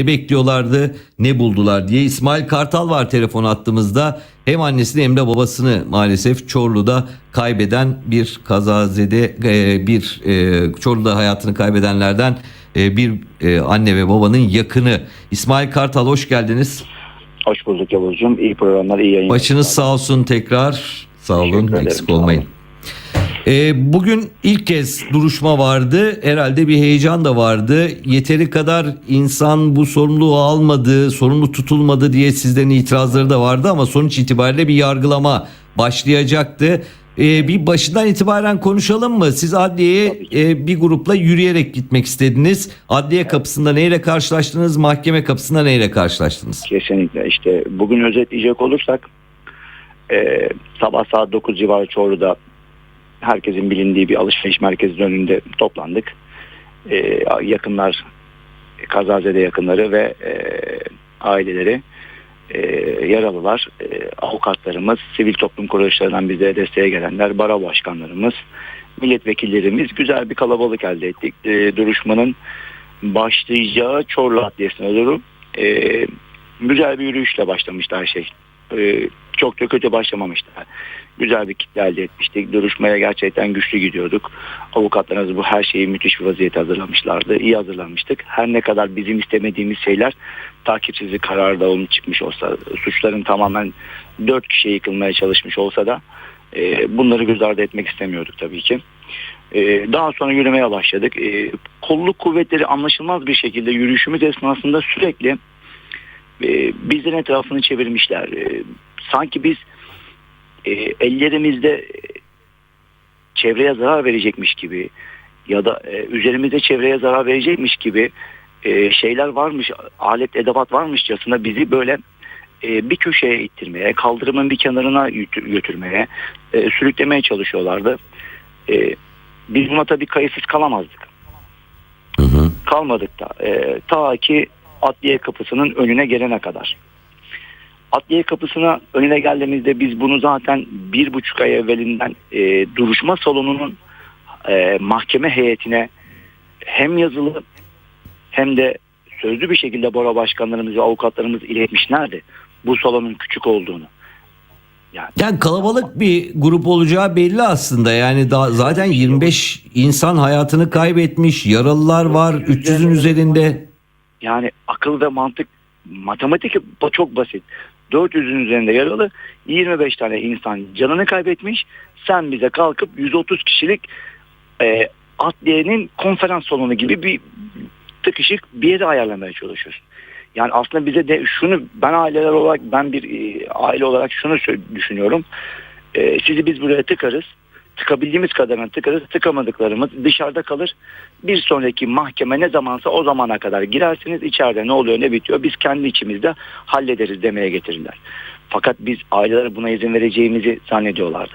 Ne bekliyorlardı, ne buldular diye. İsmail Kartal var telefon attığımızda. Hem annesini hem de babasını maalesef Çorlu'da kaybeden bir kazazede e, bir e, Çorlu'da hayatını kaybedenlerden e, bir anne ve babanın yakını. İsmail Kartal hoş geldiniz. Hoş bulduk Yavuzcuğum. İyi programlar, iyi yayınlar. Başınız sağ olsun tekrar. Sağ olun, eksik olmayın. Ee, bugün ilk kez duruşma vardı. Herhalde bir heyecan da vardı. Yeteri kadar insan bu sorumluluğu almadı, sorumlu tutulmadı diye sizlerin itirazları da vardı ama sonuç itibariyle bir yargılama başlayacaktı. Ee, bir başından itibaren konuşalım mı? Siz adliyeye e, bir grupla yürüyerek gitmek istediniz. Adliye kapısında neyle karşılaştınız? Mahkeme kapısında neyle karşılaştınız? Kesinlikle. İşte bugün özetleyecek olursak e, sabah saat 9 civarı Çorlu'da herkesin bilindiği bir alışveriş merkezinin önünde toplandık. E, yakınlar, kazazede yakınları ve e, aileleri, e, yaralılar, e, avukatlarımız, sivil toplum kuruluşlarından bize desteğe gelenler, baro başkanlarımız, milletvekillerimiz güzel bir kalabalık elde ettik. E, duruşmanın başlayacağı Çorlu Adliyesi'ne doğru e, güzel bir yürüyüşle başlamıştı her şey. E, çok da kötü başlamamıştı. Güzel bir kitle elde etmiştik. Duruşmaya gerçekten güçlü gidiyorduk. Avukatlarımız bu her şeyi müthiş bir vaziyete hazırlamışlardı. İyi hazırlanmıştık. Her ne kadar bizim istemediğimiz şeyler takipsizlik kararı da çıkmış olsa, suçların tamamen dört kişiye yıkılmaya çalışmış olsa da e, bunları göz ardı etmek istemiyorduk tabii ki. Ee, daha sonra yürümeye başladık. Ee, kolluk kuvvetleri anlaşılmaz bir şekilde yürüyüşümüz esnasında sürekli e, bizlerin etrafını çevirmişler. Ee, sanki biz e, ellerimizde e, çevreye zarar verecekmiş gibi ya da e, üzerimizde çevreye zarar verecekmiş gibi e, şeyler varmış, alet edevat varmışçasına bizi böyle e, bir köşeye ittirmeye, kaldırımın bir kenarına götürmeye, e, sürüklemeye çalışıyorlardı. E, biz buna tabii kayıtsız kalamazdık. Hı hı. Kalmadık da. E, ta ki adliye kapısının önüne gelene kadar. Adliye kapısına önüne geldiğimizde biz bunu zaten bir buçuk ay evvelinden e, duruşma salonunun e, mahkeme heyetine hem yazılı hem de sözlü bir şekilde bora başkanlarımız ve avukatlarımız iletmişlerdi. Bu salonun küçük olduğunu. Yani Yani kalabalık bir grup olacağı belli aslında. Yani da, zaten 25 insan hayatını kaybetmiş, yaralılar var 300'ün üzerinde. Yani akıl ve mantık matematik çok basit. 400'ün üzerinde yaralı 25 tane insan canını kaybetmiş. Sen bize kalkıp 130 kişilik e, adliyenin konferans salonu gibi bir tıkışık bir yere ayarlamaya çalışıyorsun. Yani aslında bize de şunu ben aileler olarak ben bir e, aile olarak şunu düşünüyorum. E, sizi biz buraya tıkarız. Tıkabildiğimiz kadarını tıkarız. Tıkamadıklarımız dışarıda kalır. Bir sonraki mahkeme ne zamansa o zamana kadar girersiniz. içeride ne oluyor ne bitiyor biz kendi içimizde hallederiz demeye getirirler. Fakat biz aileler buna izin vereceğimizi zannediyorlardı.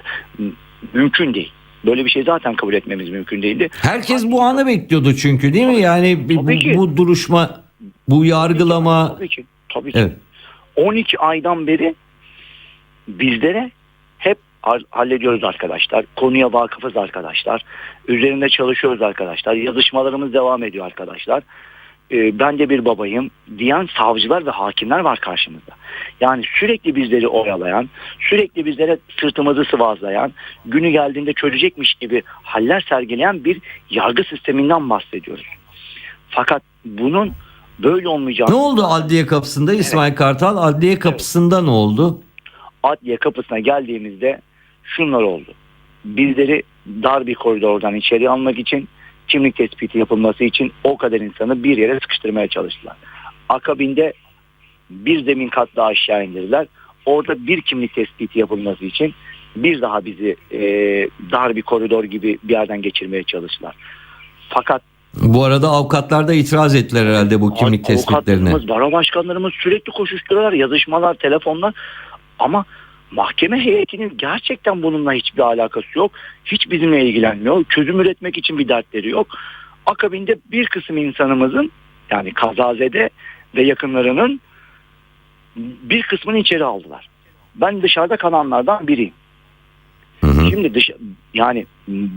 Mümkün değil. Böyle bir şey zaten kabul etmemiz mümkün değildi. Herkes bu anı bekliyordu çünkü değil mi? Yani bu, bu duruşma, bu yargılama. Tabii ki. Tabii ki. Evet. 12 aydan beri bizlere hep hallediyoruz arkadaşlar. Konuya vakıfız arkadaşlar. Üzerinde çalışıyoruz arkadaşlar. Yazışmalarımız devam ediyor arkadaşlar. Ee, ben de bir babayım diyen savcılar ve hakimler var karşımızda. Yani sürekli bizleri oyalayan, sürekli bizlere sırtımızı sıvazlayan, günü geldiğinde çözecekmiş gibi haller sergileyen bir yargı sisteminden bahsediyoruz. Fakat bunun böyle olmayacağını Ne oldu adliye kapısında İsmail Kartal? Adliye kapısında ne oldu? adliye kapısına geldiğimizde şunlar oldu. Bizleri dar bir koridordan içeri almak için kimlik tespiti yapılması için o kadar insanı bir yere sıkıştırmaya çalıştılar. Akabinde bir zemin kat daha aşağı indirdiler. Orada bir kimlik tespiti yapılması için bir daha bizi e, dar bir koridor gibi bir yerden geçirmeye çalıştılar. Fakat Bu arada avukatlar da itiraz ettiler herhalde bu kimlik tespitlerine. Avukatlarımız, baro başkanlarımız sürekli koşuşturuyorlar. Yazışmalar, telefonlar. Ama mahkeme heyetinin gerçekten bununla hiçbir alakası yok. Hiç bizimle ilgilenmiyor. Çözüm üretmek için bir dertleri yok. Akabinde bir kısım insanımızın yani kazazede ve yakınlarının bir kısmını içeri aldılar. Ben dışarıda kalanlardan biriyim. Hı hı. Şimdi dış, yani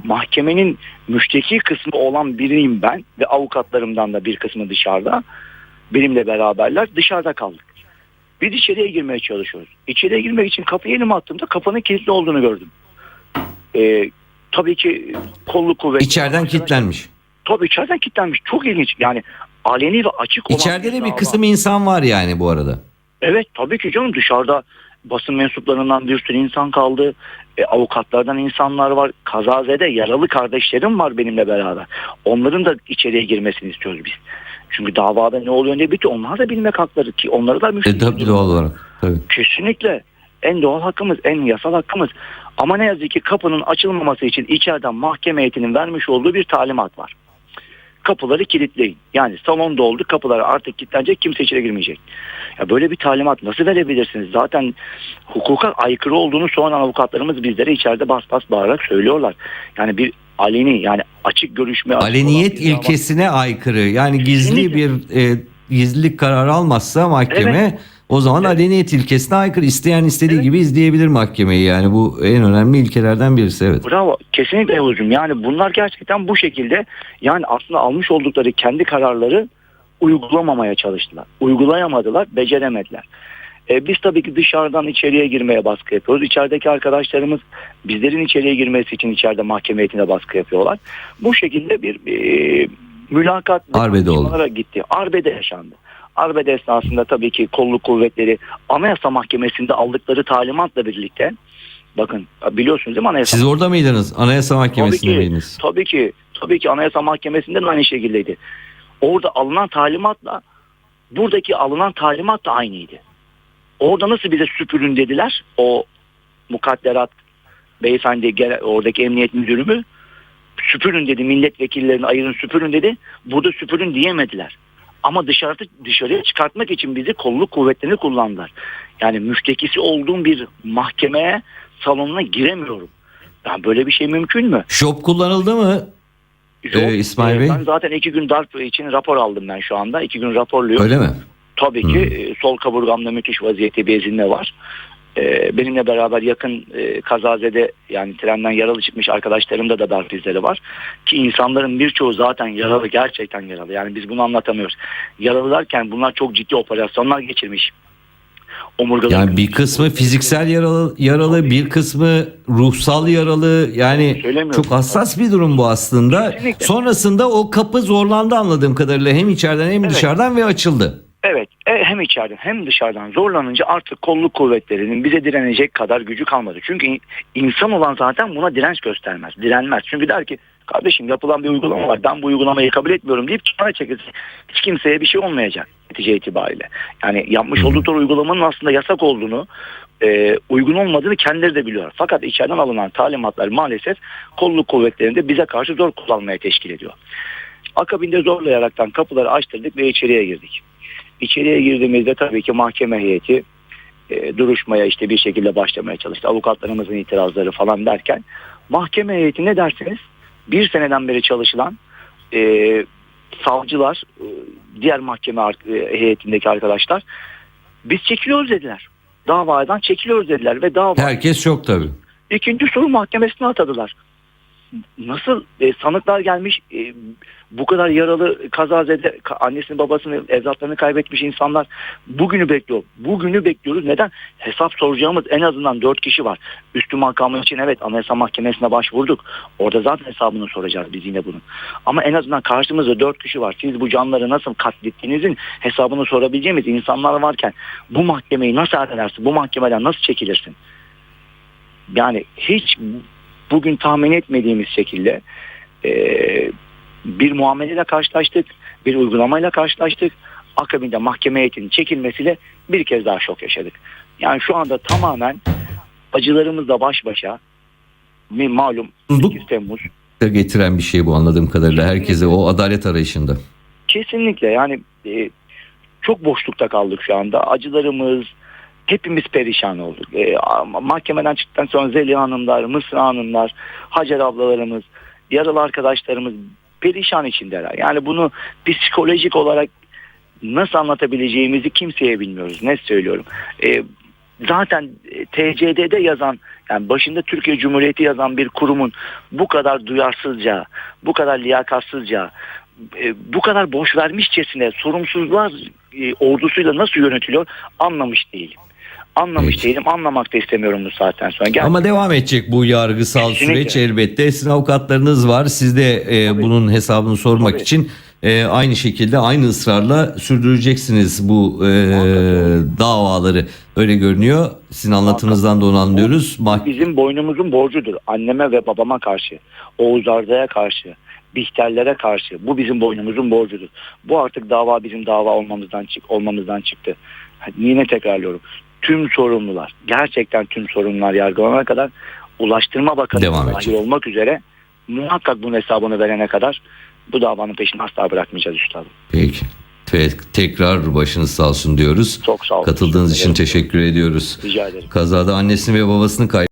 mahkemenin müşteki kısmı olan biriyim ben ve avukatlarımdan da bir kısmı dışarıda. benimle beraberler dışarıda kaldık. Biz içeriye girmeye çalışıyoruz. İçeriye girmek için kapıyı elime attığımda kapının kilitli olduğunu gördüm. Ee, tabii ki kolluk kuvvetleri. İçeriden kilitlenmiş. Tabii içeriden kilitlenmiş. Çok ilginç. Yani aleni ve açık olan İçeride de bir dava. kısım insan var yani bu arada. Evet tabii ki canım dışarıda basın mensuplarından bir sürü insan kaldı. E, avukatlardan insanlar var. Kazazede yaralı kardeşlerim var benimle beraber. Onların da içeriye girmesini istiyoruz biz. Çünkü davada ne oluyor ne bitiyor onlar da bilmek hakları ki onları da E, müşteri. tabii doğal olarak. Tabii. Kesinlikle. En doğal hakkımız, en yasal hakkımız. Ama ne yazık ki kapının açılmaması için içeriden mahkeme heyetinin vermiş olduğu bir talimat var. Kapıları kilitleyin. Yani salon doldu, kapılar artık kilitlenecek, kimse içeri girmeyecek. Ya böyle bir talimat nasıl verebilirsiniz? Zaten hukuka aykırı olduğunu sonradan avukatlarımız bizlere içeride bas bas bağırarak söylüyorlar. Yani bir aleni yani açık görüşme Aleniyet ilkesine aykırı. Yani gizli Kesinlikle. bir e, gizlilik kararı almazsa mahkeme o zaman Evet. aleniyet ilkesine aykırı. İsteyen istediği Evet. gibi izleyebilir mahkemeyi. Yani bu en önemli ilkelerden birisi evet. Bravo. Kesinlikle Yavuzcuğum. Yani bunlar gerçekten bu şekilde yani aslında almış oldukları kendi kararları uygulamamaya çalıştılar. Uygulayamadılar, beceremediler. E, biz tabii ki dışarıdan içeriye girmeye baskı yapıyoruz. İçerideki arkadaşlarımız bizlerin içeriye girmesi için içeride mahkeme heyetine baskı yapıyorlar. Bu şekilde bir e, mülakat Arbede oldu. gitti. Arbede yaşandı. Arbede esnasında tabii ki kolluk kuvvetleri Anayasa Mahkemesi'nde aldıkları talimatla birlikte bakın biliyorsunuz değil mi Anayasa Siz orada mıydınız? Anayasa Mahkemesi'nde Tabii ki. miydiniz? Tabii ki. Tabii ki Anayasa Mahkemesi'nde de aynı şekildeydi. Orada alınan talimatla buradaki alınan talimat da aynıydı. Orada nasıl bize süpürün dediler o mukadderat beyefendi oradaki emniyet müdürü mü süpürün dedi milletvekillerini ayırın süpürün dedi. Burada süpürün diyemediler. Ama dışarıda dışarıya çıkartmak için bizi kolluk kuvvetlerini kullandılar. Yani müştekisi olduğum bir mahkemeye salonuna giremiyorum. Yani böyle bir şey mümkün mü? Şop kullanıldı mı? Yok. Ee, İsmail Bey? Ben zaten iki gün darp için rapor aldım ben şu anda. İki gün raporluyorum. Öyle mi? Tabii ki e, sol kaburgamda müthiş vaziyette bir ezilme var. Ee, benimle beraber yakın e, kazazede yani trenden yaralı çıkmış arkadaşlarımda da darp izleri var. Ki insanların birçoğu zaten yaralı gerçekten yaralı. Yani biz bunu anlatamıyoruz. Yaralı derken bunlar çok ciddi operasyonlar geçirmiş. Omurgaları Yani bir kısmı fiziksel yaralı, yaralı bir kısmı ruhsal yaralı. Yani çok hassas bir durum bu aslında. Kesinlikle. Sonrasında o kapı zorlandı anladığım kadarıyla. Hem içeriden hem Evet. dışarıdan ve açıldı. Evet e, hem içeriden hem dışarıdan zorlanınca artık kolluk kuvvetlerinin bize direnecek kadar gücü kalmadı. Çünkü in- insan olan zaten buna direnç göstermez, direnmez. Çünkü der ki kardeşim yapılan bir uygulama var ben bu uygulamayı kabul etmiyorum deyip kenara çekilsin. Hiç kimseye bir şey olmayacak netice itibariyle. Yani yapmış oldukları uygulamanın aslında yasak olduğunu e, uygun olmadığını kendileri de biliyor. Fakat içeriden alınan talimatlar maalesef kolluk kuvvetlerinde bize karşı zor kullanmaya teşkil ediyor. Akabinde zorlayaraktan kapıları açtırdık ve içeriye girdik. İçeriye girdiğimizde tabii ki mahkeme heyeti e, duruşmaya işte bir şekilde başlamaya çalıştı. Avukatlarımızın itirazları falan derken mahkeme heyeti ne dersiniz? Bir seneden beri çalışılan e, savcılar, e, diğer mahkeme e, heyetindeki arkadaşlar biz çekiliyoruz dediler. Davadan çekiliyoruz dediler ve dava Herkes yok tabii. İkinci soru mahkemesine atadılar. Nasıl e, sanıklar gelmiş e, bu kadar yaralı kazazede ka- annesini babasını evlatlarını kaybetmiş insanlar bugünü bekliyor. Bugünü bekliyoruz. Neden? Hesap soracağımız en azından dört kişi var. Üstü makamı için evet Anayasa Mahkemesi'ne başvurduk. Orada zaten hesabını soracağız biz yine bunun. Ama en azından karşımızda dört kişi var. Siz bu canları nasıl katlettiğinizin hesabını sorabileceğimiz insanlar varken bu mahkemeyi nasıl ertelersin? Bu mahkemeden nasıl çekilirsin? yani hiç bugün tahmin etmediğimiz şekilde e, bir muameleyle karşılaştık, bir uygulamayla karşılaştık. Akabinde mahkeme heyetinin çekilmesiyle bir kez daha şok yaşadık. Yani şu anda tamamen acılarımızla baş başa mi malum Mutsuzluk 8 Temmuz getiren bir şey bu anladığım kadarıyla herkese o adalet arayışında. kesinlikle yani e, çok boşlukta kaldık şu anda. Acılarımız hepimiz perişan olduk. E, mahkemeden çıktıktan sonra Zeliha Hanımlar, Mısra Hanımlar, Hacer ablalarımız, yaralı arkadaşlarımız perişan içindeler. Yani bunu psikolojik olarak nasıl anlatabileceğimizi kimseye bilmiyoruz. Ne söylüyorum. E, zaten TCD'de yazan yani başında Türkiye Cumhuriyeti yazan bir kurumun bu kadar duyarsızca, bu kadar liyakatsızca, e, bu kadar boş vermişçesine sorumsuzluğa e, ordusuyla nasıl yönetiliyor anlamış değilim. Anlamış Peki. değilim, anlamak da istemiyorum bu saatten sonra. Gel, Ama devam edecek bu yargısal Kesinlikle. süreç elbette. Sizin avukatlarınız var. Siz de e, Tabii. bunun hesabını sormak Tabii. için e, aynı şekilde aynı ısrarla sürdüreceksiniz bu e, davaları. Öyle görünüyor. Sizin anlatınızdan da onu anlıyoruz. Mah- bizim boynumuzun borcudur. Anneme ve babama karşı, Oğuz Arda'ya karşı, Bihterlere karşı. Bu bizim boynumuzun borcudur. Bu artık dava bizim dava olmamızdan çık olmamızdan çıktı. Yine tekrarlıyorum. Tüm sorumlular, gerçekten tüm sorumlular yargılanana kadar Ulaştırma Bakanı Devam dahil edecek. olmak üzere muhakkak bunun hesabını verene kadar bu davanın peşini asla bırakmayacağız üstadım. Peki. Te- tekrar başınız sağ olsun diyoruz. Çok sağ olun. Katıldığınız için Teşekkür ediyoruz. Rica ederim. Kazada annesini ve babasını kaybetti.